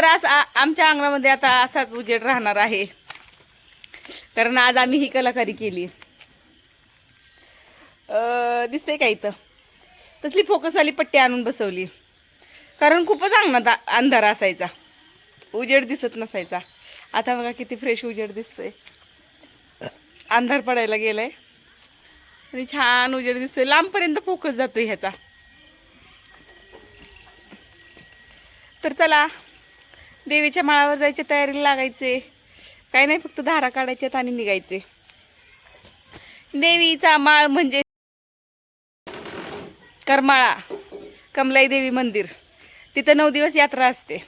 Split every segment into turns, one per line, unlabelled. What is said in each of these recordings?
तर आज आमच्या अंगणामध्ये आता असाच उजेड राहणार आहे. कारण आज आम्ही ही कलाकारी केली. दिसते दिसतंय का इथं? तसली फोकसवाली पट्टी आणून बसवली. कारण खूपच अंगणात अंधार असायचा. उजेड दिसत नसायचा. आता बघा किती फ्रेश उजेड दिसतोय. अंधार पडायला गेलाय. आणि छान उजेड दिसतोय. लांबपर्यंत फोकस जातोय ह्याचा. तर चला देवीच्या माळावर जायच्या तयारीला लागायचे. काय नाही फक्त धारा काढायच्यात आणि निघायचे. देवीचा माळ म्हणजे करमाळा कमलाई देवी मंदिर. तिथं नऊ दिवस यात्रा असते.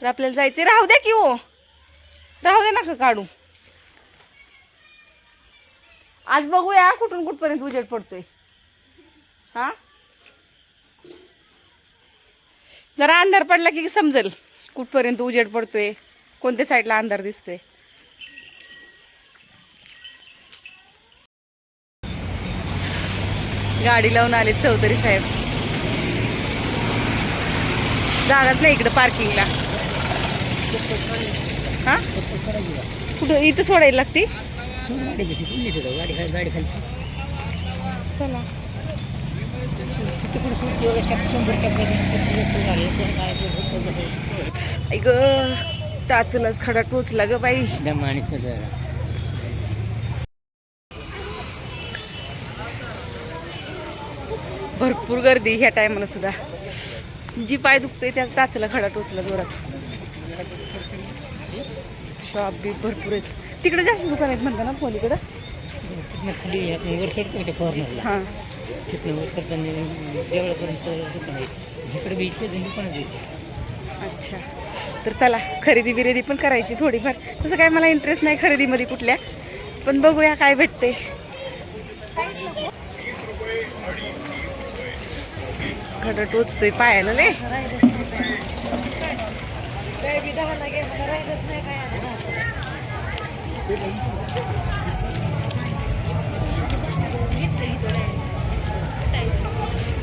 तर आपल्याला जायचे राहू द्या की हो. राहू द्या नका काढू? आज बघूया कुठून कुठपर्यंत उजेड पडतोय. हा? जरा अंधार पडला की समजेल. कुठपर्यंत उजेड पडतोय कोणत्या साईडला अंधार दिसतोय? गाडी लावून आले चौधरी साहेब. जागाच नाही इकडं पार्किंगला हा? कुठं इथं सोडायला लागती? चला. ऐक टाचलाच खडा टोचला ग बाई. भरपूर गर्दी ह्या टायमाला सुद्धा. जी पाय दुखतोय त्याच टाचला खडा टोचला जोरात. शॉप बी भरपूर आहेत. तिकडे जास्त दुकान आहेत म्हणता ना पलीकडं
खाली वर चढतो त्या कॉर्नरला
हां.
तिथनं वर करताना देवळापर्यंत दुकान आहे इकडे बी इथे दुकान आहे
अच्छा. तर चला खरेदी बिरेदी पण करायची थोडीफार. तसं काय मला इंटरेस्ट नाही खरेदीमध्ये कुठल्या. पण बघूया काय भेटते. खडा टोचतोय पायाला लय.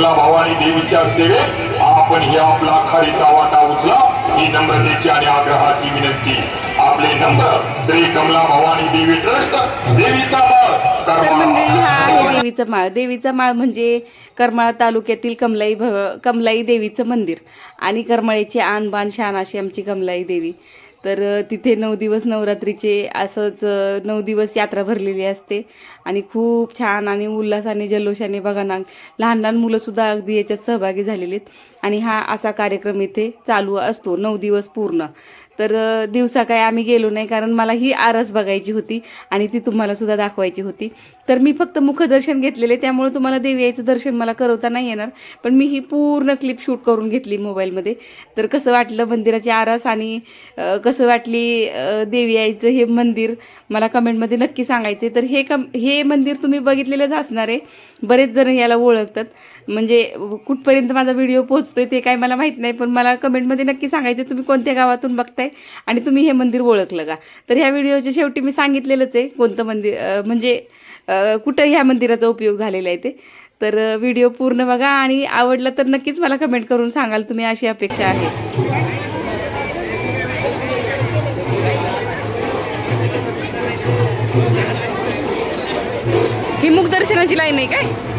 आपला कमला देवीच्या सेवेत आपण ही आपला खारीचा वाटा उचला ही नम्रतेची आणि आग्रहाची विनंती. आपले नम्र श्री कमला भवानी देवी ट्रस्ट देवीचा माळ कर्मा
देवीचा माळ. देवीचा माळ म्हणजे करमाळा तालुक्यातील कमलाई भव कमलाई देवीचं मंदिर आणि करमाळीची आन बान शान अशी आमची कमलाई देवी. तर तिथे नऊ दिवस नवरात्रीचे असंच नऊ दिवस यात्रा भरलेली असते. आणि खूप छान आणि उल्हासाने जल्लोषाने बघा ना लहान लहान मुलंसुद्धा अगदी याच्यात सहभागी झालेली आहेत. आणि हा असा कार्यक्रम इथे चालू असतो नऊ दिवस पूर्ण. तर दिवसा काय आम्ही गेलो नाही कारण मला ही आरस बघायची होती आणि ती तुम्हाला सुद्धा दाखवायची होती. तर मी फक्त मुखदर्शन घेतलेले त्यामुळे तुम्हाला देवी याचं दर्शन मला करवता नाही येणार. पण मी ही पूर्ण क्लिप शूट करून घेतली मोबाईलमध्ये. तर कसं वाटलं मंदिराची आरस आणि कसं वाटली देवी यायचं हे मंदिर? मला कमेंटमध्ये नक्की सांगायचे तर हे कम हे मंदिर तुम्ही बघितलेलंच असणार आहे. बरेच जण याला ओळखतात. म्हणजे कुठपर्यंत माझा व्हिडिओ पोहोचतोय ते काय मला माहीत नाही पण मला कमेंटमध्ये नक्की सांगायचं तुम्ही कोणत्या गावातून बघताय आणि तुम्ही हे मंदिर ओळखलं का? तर ह्या व्हिडिओच्या शेवटी मी सांगितलेलंच आहे कोणतं मंदिर म्हणजे कुठं ह्या मंदिराचा उपयोग झालेला आहे ते. तर व्हिडिओ पूर्ण बघा आणि आवडला तर नक्कीच मला कमेंट करून सांगाल तुम्ही अशी अपेक्षा आहे. ही मुखदर्शनाची लाईन आहे काय?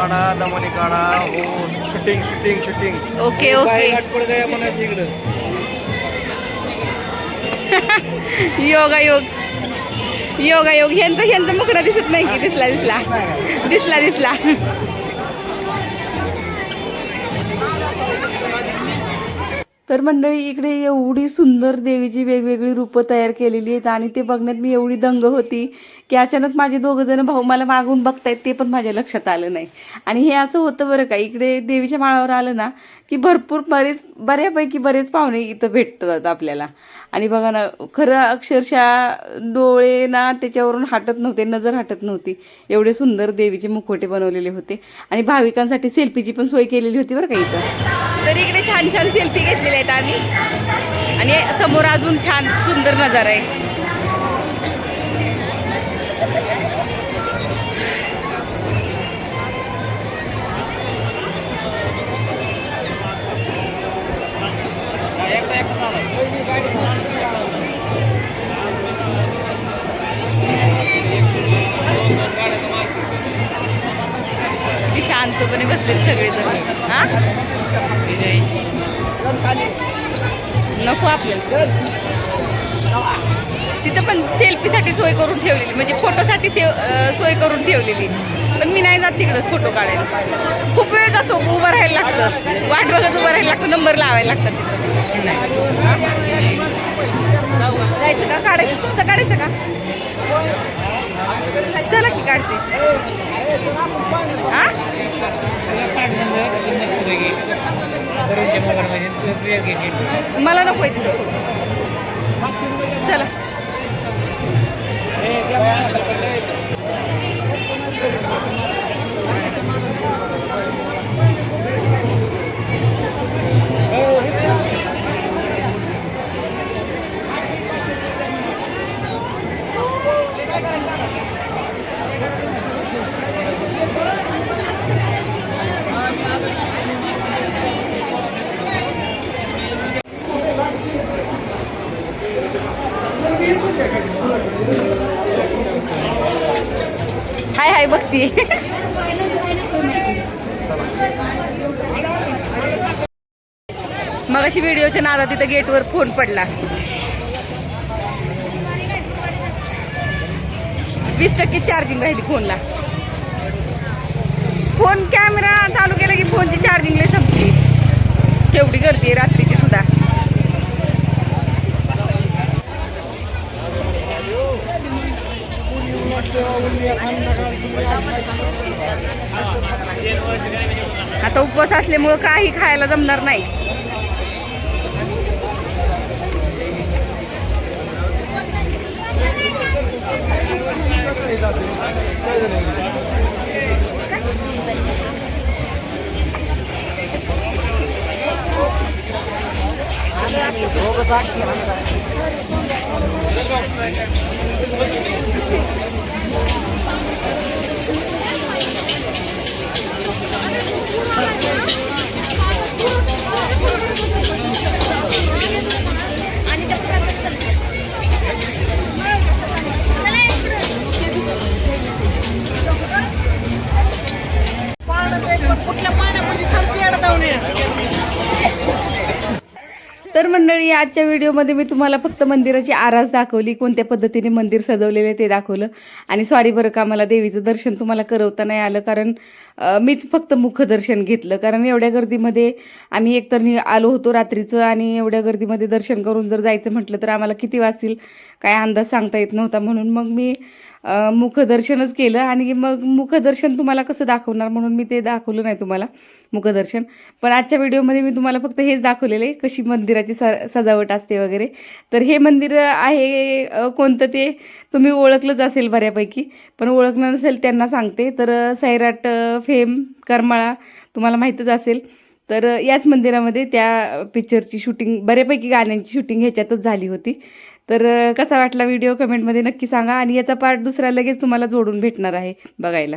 काढा दमाने काढा. हो shooting shooting shooting
okay okay.
गया
योगा योग योगा योग ह्यांचा ह्यांचा मुकडा दिसत नाही की दिसला दिसला. दिसला दिसला. तर मंडळी इकडे एवढी सुंदर देवीची वेगवेगळी रूपं तयार केलेली आहेत आणि ते बघण्यात मी एवढी दंग होती की अचानक माझे दोघं जण भाऊ मला मागून बघतायत ते पण माझ्या लक्षात आलं नाही. आणि हे असं होतं बरं का इकडे देवीच्या माळावर आलं ना की भरपूर बरेच बऱ्यापैकी बरेच पाहुणे इथं भेटतात आपल्याला. आणि बघा ना खरं अक्षरशः डोळे ना त्याच्यावरून हटत नव्हते नजर हटत नव्हती. एवढे सुंदर देवीचे मुखवटे बनवलेले होते. आणि भाविकांसाठी सेल्फीची पण सोय केलेली होती बरं का इथं. तर इकडे छान छान सेल्फी घेतलेल्या आहेत आम्ही. आणि समोर अजून छान सुंदर नजारा आहे. शांतपणे बसलेत सगळेजण हां? नको आपल्याला. तिथं पण सेल्फीसाठी सोय करून ठेवलेली म्हणजे फोटोसाठी अं, सोय करून ठेवलेली. पण मी नाही जात तिकडं फोटो काढायला. खूप वेळ जातो उभं राहायला लागतं. वाट बघत उभं राहायला लागतं नंबर लावायला लागतात तिथं? जायचं का? काढायचं? तुमचं काढायचं का? चला की काढते. हा मला नको आहे तिथं. चला. Eh, हाय हाय बघती मग अशी व्हिडिओच्या नादा तिथं गेटवर फोन पडला. वीस टक्के चार्जिंग राहिली फोनला. फोन कॅमेरा चालू केला की फोनची चार्जिंग लय संपली. केवढी गर्दी आहे रात्रीची सुद्धा. आता उपवास असल्यामुळं काही खायला जमणार नाही. तर मंडळी आजच्या व्हिडिओमध्ये मी तुम्हाला फक्त मंदिराची आरास दाखवली कोणत्या पद्धतीने मंदिर सजवलेलं आहे ते दाखवलं. आणि सॉरी बरं का मला देवीचं दर्शन तुम्हाला करवता नाही आलं कारण मीच फक्त मुखदर्शन घेतलं. कारण एवढ्या गर्दीमध्ये आम्ही एकतर नि- आलो होतो रात्रीचं आणि एवढ्या गर्दीमध्ये दर्शन करून जर जायचं म्हटलं तर आम्हाला किती वाजतील काय अंदाज सांगता येत नव्हता म्हणून. मग मी मुखदर्शनच केलं आणि मग मुखदर्शन तुम्हाला कसं दाखवणार म्हणून मी ते दाखवलं नाही तुम्हाला मुखदर्शन. पण आजच्या व्हिडिओमध्ये मी तुम्हाला फक्त हेच दाखवलेलं आहे कशी मंदिराची स सजावट असते वगैरे. तर हे मंदिर आहे कोणतं ते तुम्ही ओळखलंच असेल बऱ्यापैकी पण ओळखलं नसेल त्यांना सांगते. तर सैराट फेम करमाळा तुम्हाला माहीतच असेल. तर याच मंदिरामध्ये त्या पिक्चरची शूटिंग बऱ्यापैकी गाण्यांची शूटिंग ह्याच्यातच झाली होती. तर कसा वाटला व्हिडिओ? कमेंटमध्ये नक्की सांगा आणि याचा पार्ट दुसरा लगेच तुम्हाला जोडून भेटणार आहे बघायला.